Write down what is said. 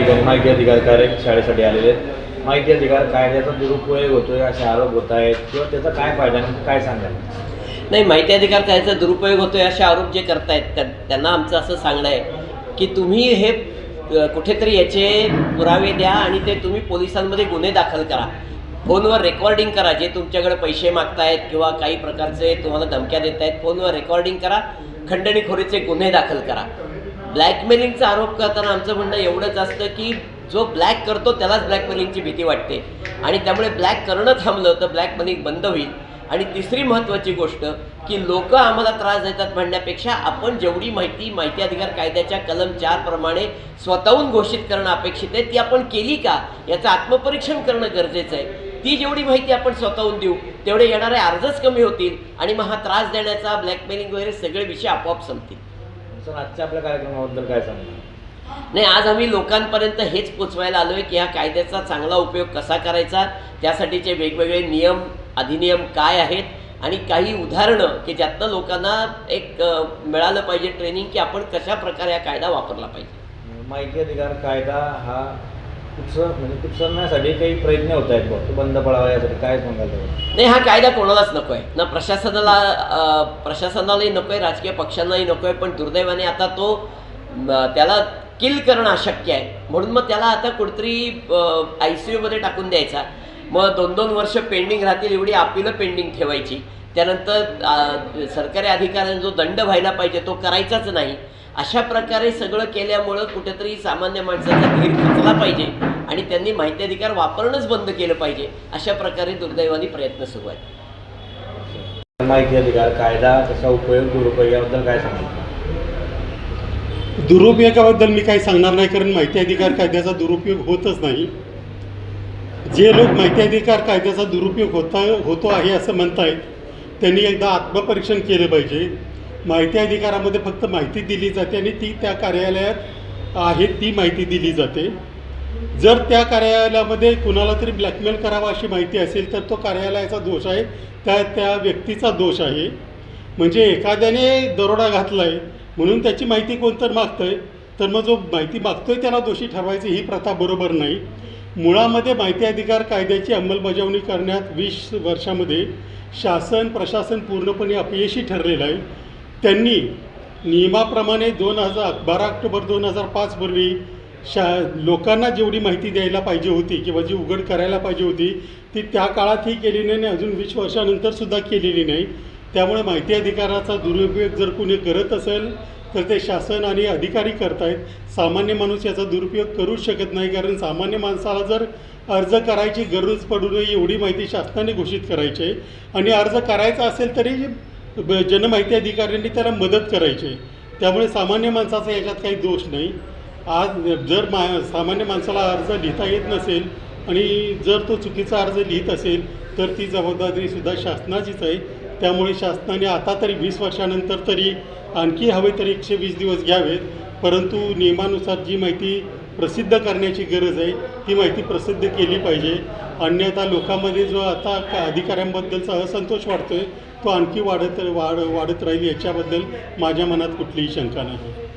माहिती अधिकार कार्य शाळेसाठी आलेले आहेत. माहिती अधिकार कायद्याचा दुरुपयोग होतोय असे आरोप होत आहेत. किंवा त्याचा काय फायदा काय सांगाल? नाही माहिती अधिकार कायद्याचा दुरुपयोग होतोय असे आरोप जे करतायत त्यांना आमचं असं सांगणं आहे की तुम्ही हे कुठेतरी याचे पुरावे द्या आणि ते तुम्ही पोलिसांमध्ये गुन्हे दाखल करा. फोनवर रेकॉर्डिंग करा जे तुमच्याकडे पैसे मागतायत किंवा काही प्रकारचे तुम्हाला धमक्या देत आहेत फोनवर रेकॉर्डिंग करा. खंडणीखोरीचे गुन्हे दाखल करा. ब्लॅकमेलिंगचा आरोप करताना आमचं म्हणणं एवढंच असतं की जो ब्लॅक करतो त्यालाच ब्लॅकमेलिंगची भीती वाटते. आणि त्यामुळे ब्लॅक करणं थांबलं तर ब्लॅकमेलिंग बंद होईल. आणि तिसरी महत्त्वाची गोष्ट की लोक आम्हाला त्रास देतात म्हणण्यापेक्षा आपण जेवढी माहिती माहिती अधिकार कायद्याच्या कलम चारप्रमाणे स्वतःहून घोषित करणं अपेक्षित आहे ती आपण केली का? याचं आत्मपरीक्षण करणं गरजेचं आहे. ती जेवढी माहिती आपण स्वतःहून देऊ तेवढे येणारे अर्जच कमी होतील आणि मग हा त्रास देण्याचा ब्लॅकमेलिंग वगैरे सगळे विषय आपोआप संपतील. सर आजच्या आपल्या कार्यक्रमाबद्दल काय सांगाल नाही आज आम्ही लोकांपर्यंत हेच पोचवायला आलो आहे की ह्या कायद्याचा चांगला उपयोग कसा करायचा त्यासाठीचे वेगवेगळे नियम अधिनियम काय आहेत आणि काही उदाहरणं की ज्यातनं लोकांना एक मिळालं पाहिजे ट्रेनिंग की आपण कशा प्रकारे हा कायदा वापरला पाहिजे. माहिती अधिकार कायदा हा कुठचं म्हणजे कुचलण्यासाठी काही प्रयत्न होत आहेत बघ. तो बंद पडावा यासाठी काय सांगायला नाही हा कायदा कोणालाच नको आहे ना प्रशासनाला प्रशासनालाही नको आहे राजकीय पक्षांनाही नको आहे पण दुर्दैवाने आता तो म, त्याला किल करणं अशक्य आहे. म्हणून मग त्याला आता कुठतरी आय सी यूमध्ये टाकून द्यायचा. मग दोन दोन वर्ष पेंडिंग राहतील एवढी अपिलं पेंडिंग ठेवायची. त्यानंतर सरकारी अधिकाऱ्यांना जो दंड व्हायला पाहिजे तो करायचाच नाही. अशा प्रकारे सगळं केल्यामुळं कुठेतरी सामान्य माणसाचा धीर खचला पाहिजे. आणि त्यांनी माहिती अधिकार वापरणंच बंद केलं पाहिजे अशा प्रकारे दुर्दैवाने प्रयत्न सुरू आहेत. माहिती अधिकार कायदा त्याचा उपयोग दुरुपयोग याबद्दल काय सांगाल दुरुपयोगाबद्दल मी काही सांगणार नाही कारण माहिती अधिकार कायद्याचा दुरुपयोग होतच नाही. जे लोक माहिती अधिकार कायद्याचा दुरुपयोग होता होतो आहे असं म्हणतायत त्यांनी एकदा आत्मपरीक्षण केलं पाहिजे. माहिती अधिकारामध्ये फक्त माहिती दिली जाते आणि ती त्या कार्यालयात आहे ती माहिती दिली जाते. जर त्या कार्यालयामध्ये कुणाला तरी ब्लॅकमेल करावा अशी माहिती असेल तर तो कार्यालयाचा दोष आहे. त्या त्या व्यक्तीचा दोष आहे. म्हणजे एखाद्याने दरोडा घातला आहे म्हणून त्याची माहिती कोणतर मागतं आहे तर मग जो माहिती मागतो आहे त्याला दोषी ठरवायची ही प्रथा बरोबर नाही. मुळामध्ये माहिती अधिकार कायद्याची अंमलबजावणी करण्यात वीस वर्षामध्ये शासन प्रशासन पूर्णपणे अपयशी ठरलेलं आहे. त्यांनी नियमाप्रमाणे दोन हजार बारा ऑक्टोबर दोन हजार पाचपूर्वी शा लोकांना जेवढी माहिती द्यायला पाहिजे होती किंवा जी उघड करायला पाहिजे होती ती त्या काळातही केली नाही आणि अजून वीस वर्षानंतरसुद्धा केलेली नाही. त्यामुळे माहिती अधिकाराचा दुरुपयोग जर कोणी करत असेल तर ते शासन आणि अधिकारी करतायत. सामान्य माणूस याचा दुरुपयोग करूच शकत नाही कारण सामान्य माणसाला जर अर्ज करायची गरज पडू नये एवढी माहिती शासनाने घोषित करायची आहे. आणि अर्ज करायचा असेल तरी जनमाहिती अधिकाऱ्यांनी त्याला मदत करायची आहे. त्यामुळे सामान्य माणसाचा याच्यात काही दोष नाही. आज जर मा सामान्य माणसाला अर्ज लिहिता येत नसेल आणि जर तो चुकीचा अर्ज लिहित असेल तर ती जबाबदारीसुद्धा शासनाचीच आहे. त्यामुळे शासनाने आता तरी वीस वर्षानंतर तरी आणखी हवे तरी एकशे वीस दिवस घ्यावेत. परंतु नियमानुसार जी माहिती प्रसिद्ध करण्याची गरज आहे ती माहिती प्रसिद्ध केली पाहिजे. अन्यथा लोकांमध्ये जो आता का अधिकाऱ्यांबद्दलचा असंतोष वाढतो आहे तो आणखी वाढत वाढ वाढत राहील याच्याबद्दल माझ्या मनात कुठलीही शंका नाही.